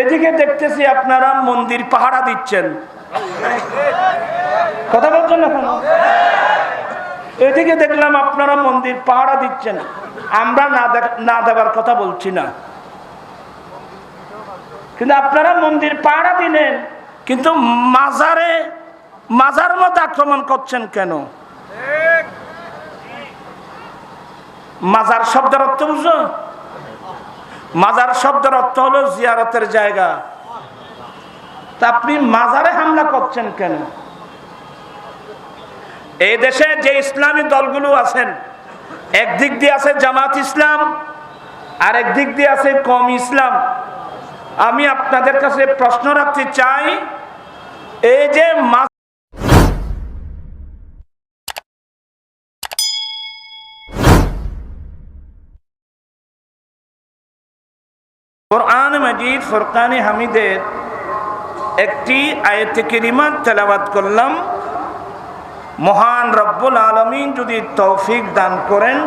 এদিকে দেখতেছি আপনারা মন্দির পাহারা দিচ্ছেন। কথা বলছেন না কেন? এদিকে দেখলাম আপনারা মন্দির পাহারা দিচ্ছেন। আমরা না না দেবার কথা বলছি না। কিন্তু আপনারা মন্দির পাহারা দিলেন, কিন্তু মাজারে মাজার মধ্যে আক্রমণ করছেন কেন? মাজার শব্দের অর্থ বুঝো মাজার শব্দের অর্থ হলো জিয়ারতের জায়গা। তা আপনি মাজারে হামলা করছেন কেন? এই দেশে যে ইসলামী দলগুলো আছেন, একদিক দিয়ে আছে জামাত ইসলাম আর একদিক দিয়ে আছে কম ইসলাম। আমি আপনাদের কাছে প্রশ্ন রাখতে চাই, এই যে মজিদ ফরকানে হামিদের একটি আয়তে কেরিমা তেলাবাত করলাম। মহান রব্বুল আলমিন যদি তৌফিক দান করেন,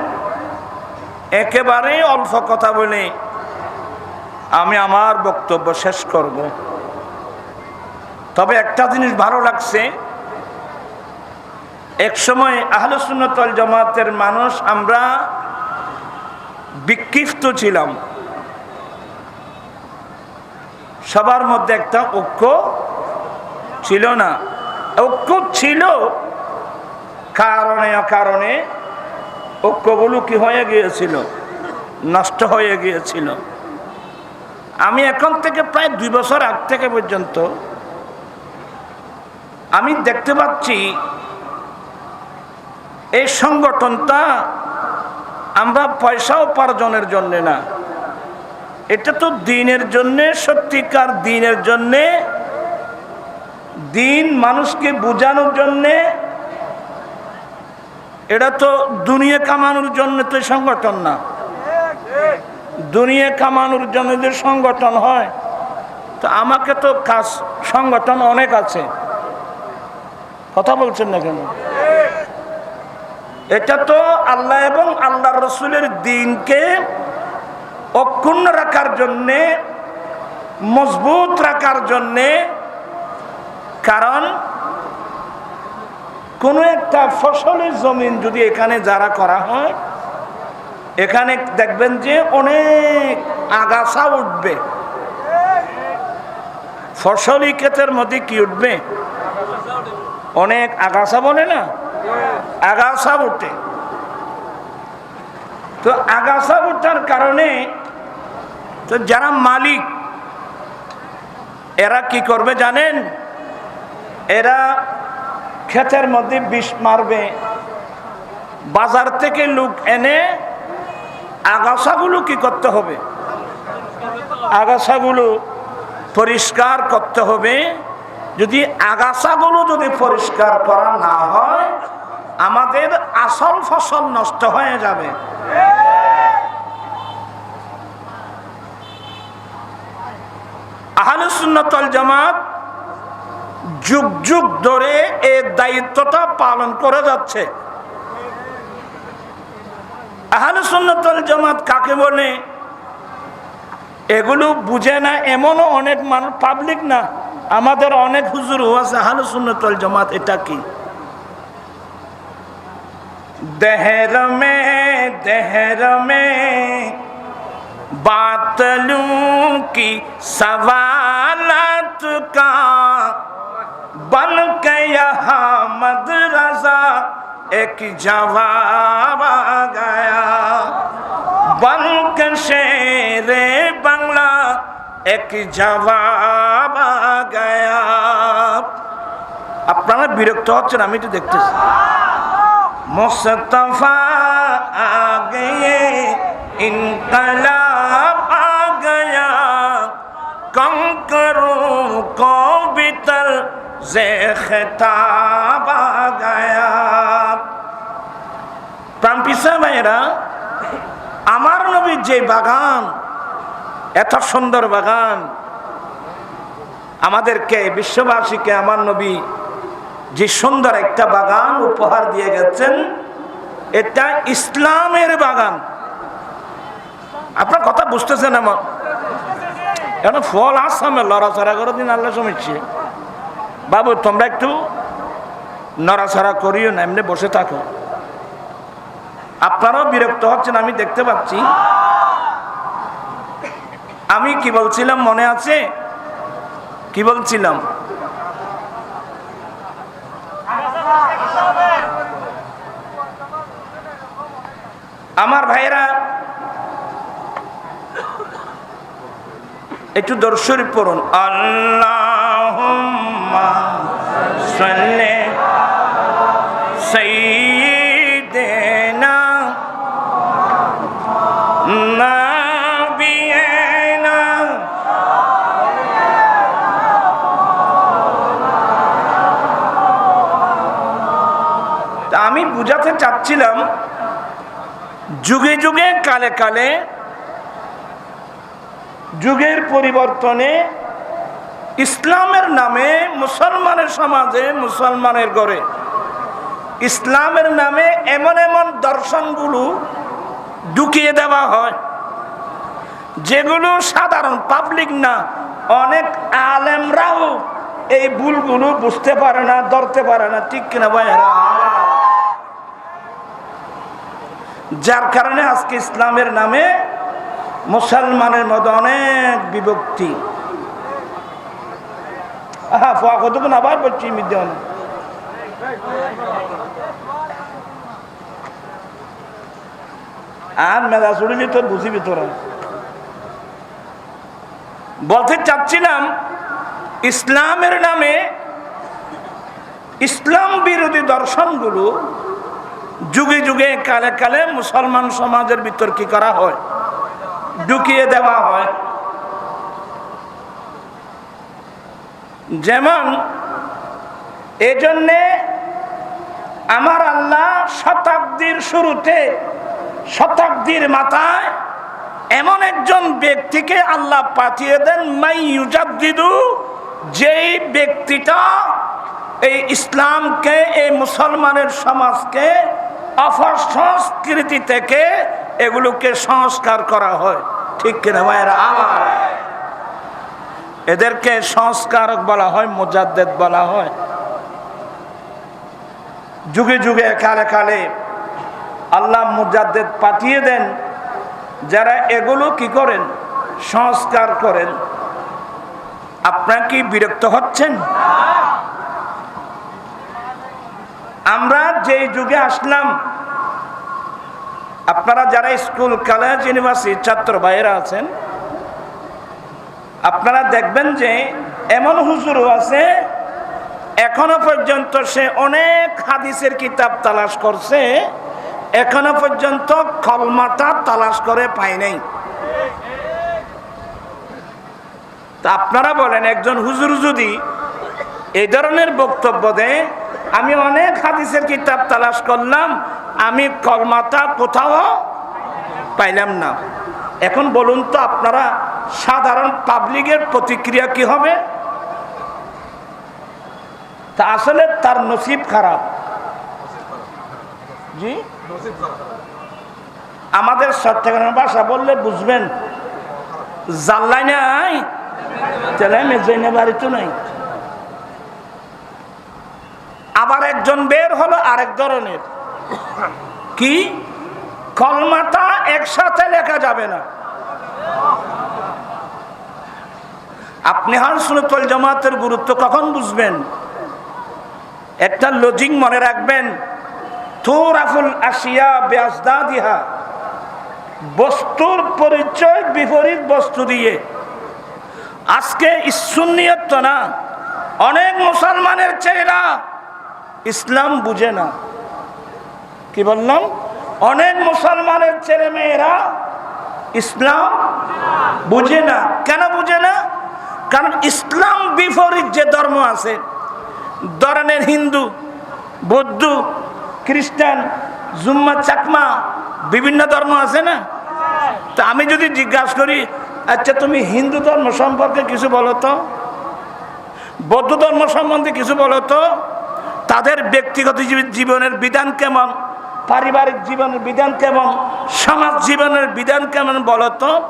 একেবারে অল্প কথা বলে আমি আমার বক্তব্য শেষ করব। তবে একটা জিনিস ভালো লাগছে, এক সময় আহলসুন্নতল জমাতের মানুষ আমরা বিক্ষিপ্ত ছিলাম। সবার মধ্যে একটা ঐক্য ছিল না। ঐক্য ছিল কারণে কারণে ঐক্যগুলো কি হয়ে গিয়েছিল? নষ্ট হয়ে গিয়েছিল। আমি এখন থেকে প্রায় দুই বছর আগ থেকে পর্যন্ত আমি দেখতে পাচ্ছি এই সংগঠনটা আমরা পয়সা উপার্জনের জন্যে না। এটা তো দিনের জন্যে, সত্যিকার দিনের জন্যে। দিন মানুষকে বোঝানোর জন্যে। এটা তো দুনিয়া কামানোর জন্য তো সংগঠন না। দুনিয়া কামানোর জন্য যে সংগঠন হয়, তো আমাকে তো কাজ, সংগঠন অনেক আছে। কথা বলছেন না কেন? এটা তো আল্লাহ এবং আল্লাহ রসুলের দিনকে অক্ষুণ্ণ রাখার জন্যে, মজবুত রাখার জন্যে, কারণ কোনো একটা ফসলের জমিন যদি এখানে যারা করা হয়, এখানে দেখবেন যে অনেক আগাছা উঠবে। ফসলি ক্ষেতের মধ্যে কি উঠবে? অনেক আগাছা বলে না? আগাছা উঠে। তো আগাছা উঠার কারণে তো যারা মালিক, এরা কি করবে জানেন? এরা ক্ষেতের মধ্যে বিষ মারবে। বাজার থেকে লোক এনে আগাছাগুলো কি করতে হবে? আগাছাগুলো পরিষ্কার করতে হবে। যদি আগাছাগুলো যদি পরিষ্কার করা না হয়, আমাদের আসল ফসল নষ্ট হয়ে যাবে। আহলুসুন্নতল জামাত যুগ যুগ ধরে এ দায়িত্বটা পালন করে যাচ্ছে। আহলুসুন্নতল জামাত কাকে বলে? এগুলো বুঝে না, এমনও অনেক মানুষ পাবলিক না, আমাদের অনেক হুজুর আছে আহলুসুন্নতল জামাত, এটা কি? দেহের মে দেহের মে बातलू की सवालत का बन के यहाँ मदरसा एक जवाब आ गया बन के शेर बंगला एक जवाब आ गया আপনারা বিরক্ত হচ্ছেন আমি তো দেখতেছি मुस्तफा आ गए इनकलाब आ गया कंकरों को बितर से खिताब आ गया প্রাণপিসা ভাইয়েরা আমার নবীর যে বাগান এত সুন্দর বাগান আমাদেরকে বিশ্ববাসীকে আমার নবী যে সুন্দর একটা বাগান উপহার দিয়ে গেছেন এটা ইসলামের বাগান আপনার কথা বুঝতেছেন আমার এখন ফল আসামে লড়াচড়া করে, দিন আল্লাহ সমীচ্ছে বাবু, তোমরা একটু নড়াচড়া করিও না, এমনি বসে থাকো। আপনারাও বিরক্ত হচ্ছেন, আমি দেখতে পাচ্ছি। আমি কি বলছিলাম, মনে আছে? কি বলছিলাম? আমার ভাইয়েরা একটু দর্শরি পড়ুন। আল্লাহ আমি বুঝাতে চাচ্ছিলাম যুগে যুগে কালে কালে যুগের পরিবর্তনে ইসলামের নামে মুসলমানের সমাজে মুসলমানের গড়ে। ইসলামের নামে এমন এমন দর্শনগুলো ঢুকিয়ে দেওয়া হয়, যেগুলো সাধারণ পাবলিক না, অনেক আলেমরাও এই ভুলগুলো বুঝতে পারে না, ধরতে পারে না, ঠিক কিনা ভাইয়েরা? যার কারণে আজকে ইসলামের নামে মুসলমানের মধ্যে অনেক বিভক্তি। হ্যাঁ আবার বলছি মিদ্যান আর মেধা শুনিনি তোর বুঝিবি তোরা। বলতে চাচ্ছিলাম, ইসলামের নামে ইসলাম বিরোধী দর্শনগুলো যুগে যুগে কালে কালে মুসলমান সমাজের ভিতর কি করা হয়? ঢুকিয়ে দেওয়া হয়। যেমন, এজন্যে আমার আল্লাহ শতাব্দীর শুরুতে, শতাব্দীর মাথায় এমন একজন ব্যক্তিকে আল্লাহ পাঠিয়ে দেন, মাই ইউজাদ্দিদু যেই ব্যক্তিটা এই ইসলামকে, এই মুসলমানের সমাজকে অপসংস্কৃতি থেকে এগুলোকে সংস্কার করা হয়। ঠিক কিনা ভাইয়েরা? আমার। এদেরকে সংস্কারক বলা হয়, মোজাদ্দেদ বলা হয়। যুগে যুগে, কালে কালে আল্লাহ মুজাদ্দেদ পাঠিয়ে দেন, যারা এগুলো কি করেন? সংস্কার করেন। আপনার কি বিরক্ত হচ্ছেন? আমরা যেই যুগে আসলাম আপনারা যারা স্কুল কলেজ ইউনিভার্সিটি ছাত্র ভাইয়েরা আছেন, আপনারা দেখবেন যে এমন হুজুরও আছে, এখনও পর্যন্ত সে অনেক হাদিসের কিতাব তালাশ করছে, এখনও পর্যন্ত কলমাটা তালাশ করে পাই নাই। তা আপনারা বলেন, একজন হুজুর যদি এই ধরনের বক্তব্য দেয় আমি অনেক হাদিসের কিতাব তালাশ করলাম, আমি কলমাটা কোথাও পাইলাম না। এখন বলুন তো আপনারা সাধারণ পাবলিকের প্রতিক্রিয়া কি হবে? তা আসলে তার নসিব খারাপ। জি? আমাদের চট্টগ্রামের ভাষা বললে বুঝবেন জাল্লাই নাই তেলে মেজাইনে বাড়ি তো নাই আবার একজন বের হলো আরেক ধরনের। কি? কলমাটা একসাথে লেখা যাবে না। আপনি হাল সুনতল জামাতের গুরুত্ব কখন বুঝবেন? একটা লজিং মনে রাখবেন। আসিয়া বস্তুর পরিচয় বিপরীত বস্তু দিয়ে। আজকে ইসুন্নিয়ত না, অনেক মুসলমানের চেহারা ইসলাম বুঝে না। কি বললাম? অনেক মুসলমানের ছেলে মেয়েরা ইসলাম বুঝে না। কেন বুঝে না? কারণ ইসলাম বিপরীত যে ধর্ম আছে, ধরনের হিন্দু, বৌদ্ধ, খ্রিস্টান, জুম্মা, চাকমা, বিভিন্ন ধর্ম আছে না? তা আমি যদি জিজ্ঞাসা করি আচ্ছা তুমি হিন্দু ধর্ম সম্পর্কে কিছু বলো তো? বৌদ্ধ ধর্ম সম্বন্ধে কিছু বলো তো? তাদের ব্যক্তিগত জীব- জীবনের বিধান কেমন? পারিবারিক জীবনের বিধান কেমন? সমাজ জীবনের বিধান কেমন বলো তো?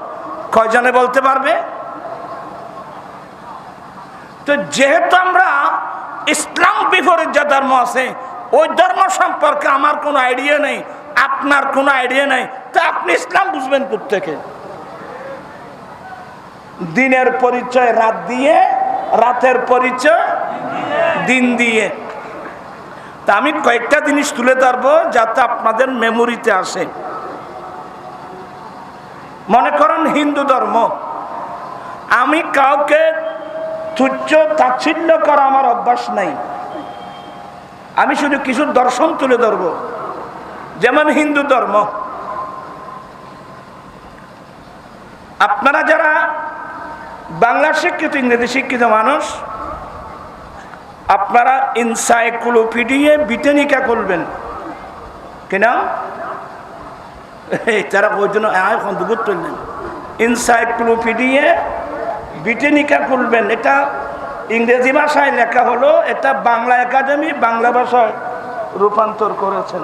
কয়জনে বলতে পারবে? তো যেহেতু আমরা ইসলাম বিপরীত যে ধর্ম আছে, ওই ধর্ম সম্পর্কে আমার কোনো আইডিয়া নেই, আপনার কোনো আইডিয়া নেই, তো আপনি ইসলাম বুঝবেন থেকে দিনের পরিচয় রাত দিয়ে, রাতের পরিচয় দিন দিয়ে। তা আমি কয়েকটা জিনিস তুলে ধরবো যাতে আপনাদের মেমোরিতে আসে। মনে করেন হিন্দু ধর্ম, আমি কাউকে তুচ্ছ তাচ্ছিল্য করা আমার অভ্যাস নাই। আমি শুধু কিছু দর্শন তুলে ধরব। যেমন হিন্দু ধর্ম, আপনারা যারা বাংলা শিক্ষিত, ইংরেজি শিক্ষিত মানুষ আপনারা ইনসাইক্লোপিডিয়ে বিটেনিকা করবেন কেনা? তারা ওই জন্য এখন দুপুর তুললেন ইনসাইক্লোপিডিয়ে ব্রিটেনিকা খুলবেন। এটা ইংরেজি ভাষায় লেখা হলো, এটা বাংলা একাডেমি বাংলা ভাষায় রূপান্তর করেছেন।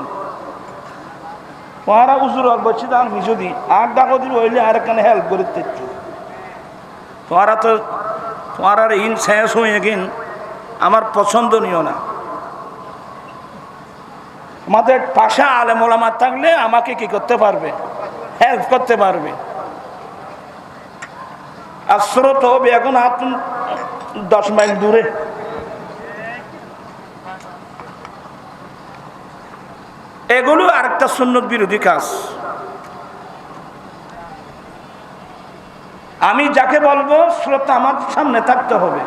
তোমারা উজুর বলছি তার মিশুদি আর ডাকো দিল, হইলে আর এখানে হেল্প করে দিচ্ছ তোমারা তো, তোমার আর ইন শেষ হয়ে গিন। আমার পছন্দনীয় না। আমাদের পাশা আলেমোলামা থাকলে আমাকে কি করতে পারবে? হেল্প করতে পারবে। আর স্রোত হবে এখন হাত দশ মাইল দূরে। এগুলো আরেকটা সুন্নত বিরোধী কাজ। আমি যাকে বলব শ্রোতা আমার সামনে থাকতে হবে।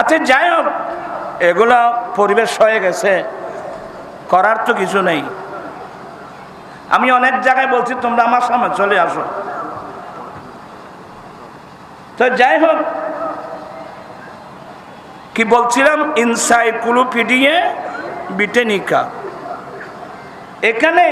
আচ্ছা যাই হোক, এগুলো পরিবেশ হয়ে গেছে। করার তো কিছু নেই। আমি অনেক জায়গায় বলছি, তোমরা আমার সামনে চলে আসো। তো যাই হোক, কি বলছিলাম? ইনসাইক্লোপিডিয়ে ব্রিটেনিকা এখানে